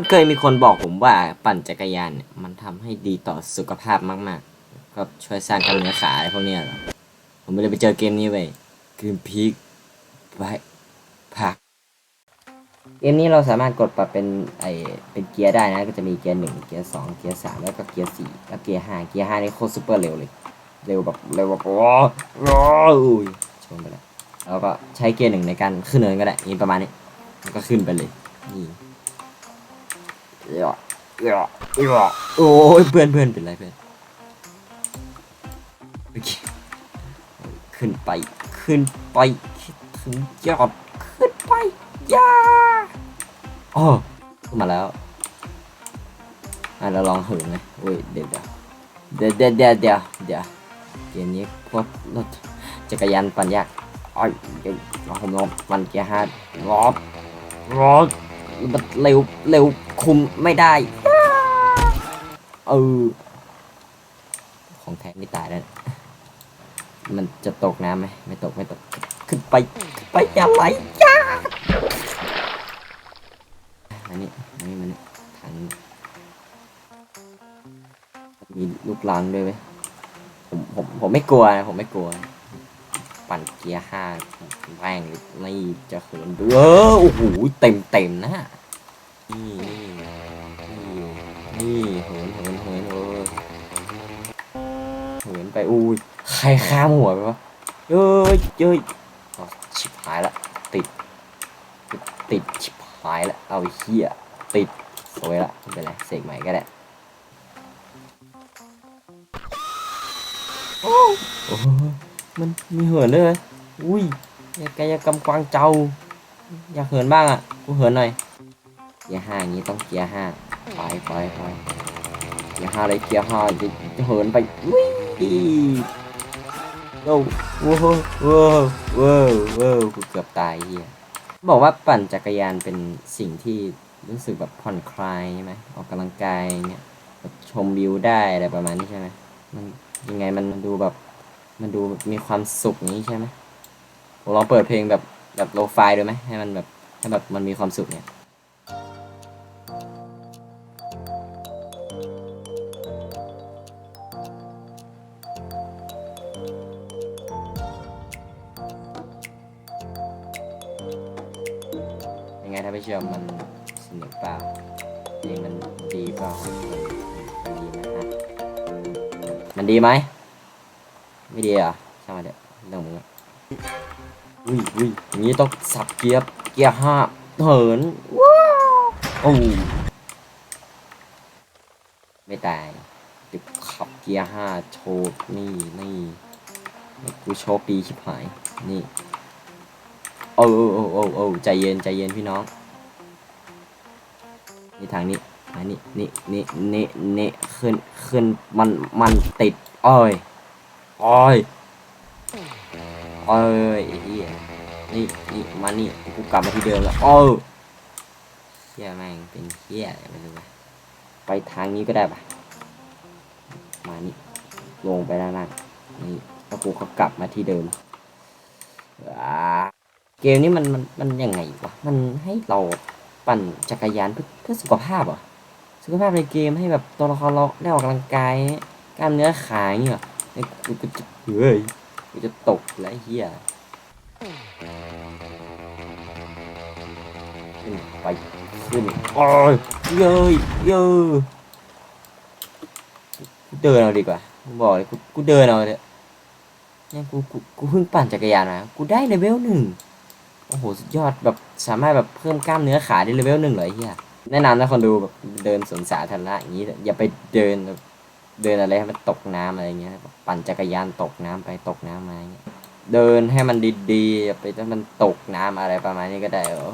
มันเคยมีคนบอกผมว่าปั่นจักรยานเนี่ยมันทำให้ดีต่อสุขภาพมากๆ ก็ช่วยสร้างกล้ามเนื้อขาอะไรพวกเนี้ยเหรอ ผมไม่ได้ไปเจอเกมนี้เว้ยเกมพีคไว้พัก เกมนี้เราสามารถกดปรับเป็นไอเป็นเกียร์ได้นะ ก็จะมีเกียร์หนึ่งเกียร์สองเกียร์สามแล้วก็เกียร์สี่แล้วเกียร์ห้าเกียร์ห้านี่โคตรซูเปอร์เร็วเลย เร็วแบบเร็วแบบโอ้โหอุ้ยชนไปแล้วแล้วก็ใช้เกียร์หนึ่งในการขึ้นเนินก็ได้นี่ประมาณนี้ก็ขึ้นไปเลยนี่ เอ้อเอ้อเอ้อโอ้ยเพื่อนเพื่อนเป็นไรเพื่อนขึ้นไปขึ้นไปคิดถึงยอดขึ้นไปยาอ๋อขึ้นมาแล้วอะเราลองเหินไหมเว้ยเดี๋ยวเดี๋ยวเดี๋ยวเดี๋ยวเดี๋ยวเดี๋ยวเกมนี้พวกรถจักรยานปั่นยากอ้อยเดี๋ยวเราผมลองปั่นเกียร์ห้ารอบรอบ มันเร็วเร็วคุมไม่ได้ เออ ของแท้ไม่ตายแล้วมันจะตกน้ำไหมไม่ตกไม่ตก ขึ้นไปไปอย่าไหลจ้าอันนี้อันนี้มันทางมีลูกลังด้วยไหมผมผมผมไม่กลัวนะผมไม่กลัว ปั่นเกียร์ห้าแรงนี่จะเขินดูเออโอ้โหเต็มเต็มนะนี่นี่นี่เหินเหินเหินเออเหินไปอุ้ยใครข้ามหัวไปวะเย้ยเย้ยเอชิบหายละติด ติดชิบหายละเอาเหี้ยติดสวยละไม่เป็นไรเสกใหม่ก็ได้โอ้ มันมีเหินด้วยเหรออุ้ยอยากกายกรรมกวางเจ้า อยากเหินบ้างอะ กูเหินหน่อย เกียร์ห้าอย่างนี้ต้องเกียร์ห้าไปไปไปเกียร์ห้าเลยเกียร์ห้าจะจะเหินไปอุ้ยโอ้โว้โว้โว้โว้โว้กูเกือบตายเฮียบอกว่าปั่นจักรยานเป็นสิ่งที่รู้สึกแบบผ่อนคลายใช่ไหมออกกำลังกายเนี่ยชมวิวได้อะไรประมาณนี้ใช่ไหมมันยังไงมันดูแบบ มันดูมีความสุขอย่างนี้ใช่ไหมผมลองเปิดเพลงแบบแบบโลไฟายดูไหมให้มันแบบให้แบบมันมีความสุขเนี่ยยังไงถ้าไม่เชื่อมันสนุกเปล่าเพลงมันดีเปล่ามันดีไหมฮะมันดีไหม ไม่ดีเหรอะช่างมันเถอะเรื่องมึงอะอุ้ยอุ้ยอย่างนี้ต้องสับเกียร์เกียร์ห้าเหินว้าวโอ้ไม่ตายติดขับเกียร์ห้าโชว์นี่นี่กูโชว์ปีชิบหายนี่โอ้โอ้โอ้โอ้โอ้ใจเย็นใจเย็นพี่น้องนี่ทางนี้ทางนี้นี่นี่นี่นี่ขึ้นขึ้นมันมันติดอ้อย อ้อยอ้ยไอ้เหี้ยนี่นี่มานี่กูกลับมาที่เดิมแล้วโอ้เหี้ยแม่งเป็นเหี้ยไรไม่รู้ไปทางนี้ก็ได้ปะมานี่ลงไปด้านล่างนี่แล้วกูก็กลับมาที่เดิมอ่าเกมนี้มันมันมันยังไงวะมันให้เราปั่นจักรยานเพื่อเพื่อสุขภาพเหรอสุขภาพในเกมให้แบบตัวละครเราได้ออกกำลังกายกล้ามเนื้อขายเงี้ย อ้กูกูจะเฮ้ยกูจะตกแล้วเฮียขึ้นไปขึ้นโอ้ยเย้ยเย้ยกูเดินเอาดีกว่ากูบอกเลยกูกูเดินเอาเลยเนี่ยกูกูกูเพิ่งปั่นจักรยานมากูได้เลเวลหนึ่งโอ้โหสุดยอดแบบสามารถแบบเพิ่มกล้ามเนื้อขาได้เลเวลหนึ่งเลยเฮียแนะนำนะคนดูแบบเดินสวนสาธารณะอย่างนี้อย่าไปเดินแบบเดินอะไรให้มันตกน้ำอะไรเงี้ยแบบ ปั่นจักรยานตกน้ำไปตกน้ำมาอย่างเงี้ยเดินให้มันดีๆไปจนมันตกน้ำอะไรประมาณนี้ก็ได้เหรอ